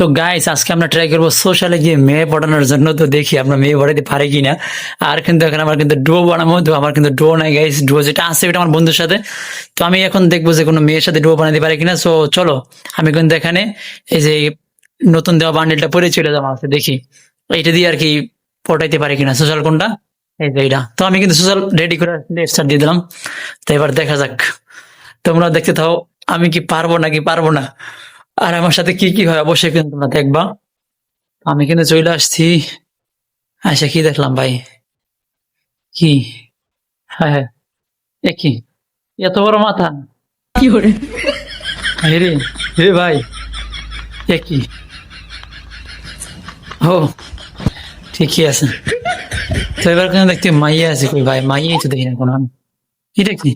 তো গাইস আজকে আমরা ট্রাই করব সোশ্যালে গিয়ে মেয়ে পড়ানোর জন্য। তো দেখি আমরা মেয়ে পড়াতে পারি কিনা। আর কিন্তু এখন আমার কিন্তু ডুয়ো বানাবো, তো আমার কিন্তু ডুয়ো নাই গাইস ডুয়ো যেটা আছে ওটা আমার বন্ধুর সাথে। তো আমি এখন দেখব যে কোনো মেয়ের সাথে ডুয়ো বানাতে পারি কিনা। সো চলো, আমি কিন্তু এখানে এই যে নতুন দেওয়া বান্ডেলটা পরে চলে যাব আছে দেখি। এইটা দিয়ে আর কি পটাইতে পারি কিনা। সোশ্যাল কোনটা? এই যে এইটা। তো আমি কিন্তু সোশ্যাল রেডি করে স্টার্ট দিয়ে দিলাম। তো এবার দেখা যাক। তোমরা দেখতে থাও, আমি কি পারব নাকি পারব না। আর আমার সাথে কি কি হয়? অবশ্যই কিন্তু তোমরা দেখবা। আমি কিন্তু চলে আসছি। আচ্ছা কি দেখলাম ভাই? কি? হ্যাঁ হ্যাঁ। এ কি? এত বড় মাথা। হায় রে রে ভাই। এ কি? ও ঠিকই আছে। তো এবার কেন দেখতে মাইয়া আছে কই ভাই? মাইয়াই তো দেখি না কোনো। আমি। এটা কি?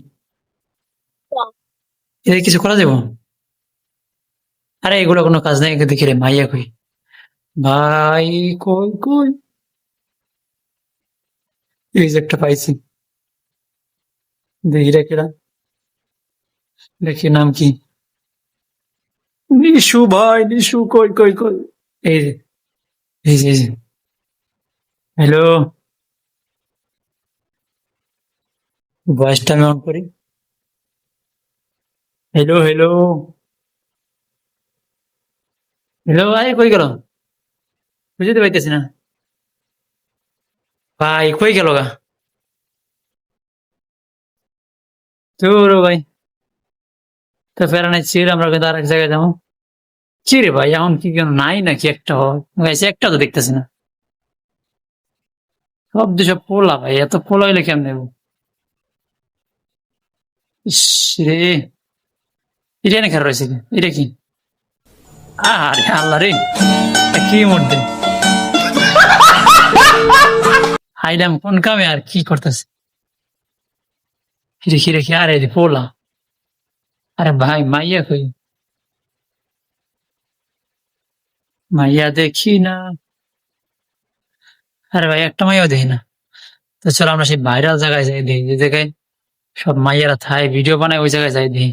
এটা কিছু করা যাব? আরে এগুলো কোনো কাজ নেই দেখি রে, মাইয়া কই? ভাই কই কই? এই যে একটা পাইছি। দেখি রে কেডা। দেখি নাম কি? নিশু ভাই, নিশু কই কই কই? এই যে এই যে হ্যালো? ভয়েসটা আমি অন করি। Hello hello? হ্যালো ভাই কই গেল? বুঝতে পাইতেছি না। ভাই, কই গেল গা? তোর ভাই, তো ফেরা নাই চির আমরা কিন্তু আরেক জায়গায় যাব। কি রে ভাই, এখন কি কেন নাই নাকি একটা হয়? একটা তো দেখতেছি না। সব দুসব পোলা ভাই, এত পোলা হইলে ইস রে, এটা এনে খেলা রয়েছে? এটা কি? আরে আল্লাহ রে। কি মধ্যে হাইডাম কোন কামে আর কি করতেছে? হিরে হিরে আরে রে পোলা। আরে ভাই, মাইয়া কই? মাইয়া দেখি না। আরে ভাই, একটা মাইয়াও দেখি না। তো চলো আমরা সেই ভাইরাল জায়গায় যাই দেখি, যে জায়গায় সব মাইয়ারা থাই ভিডিও বানায়, ওই জায়গায় যাই দেখি।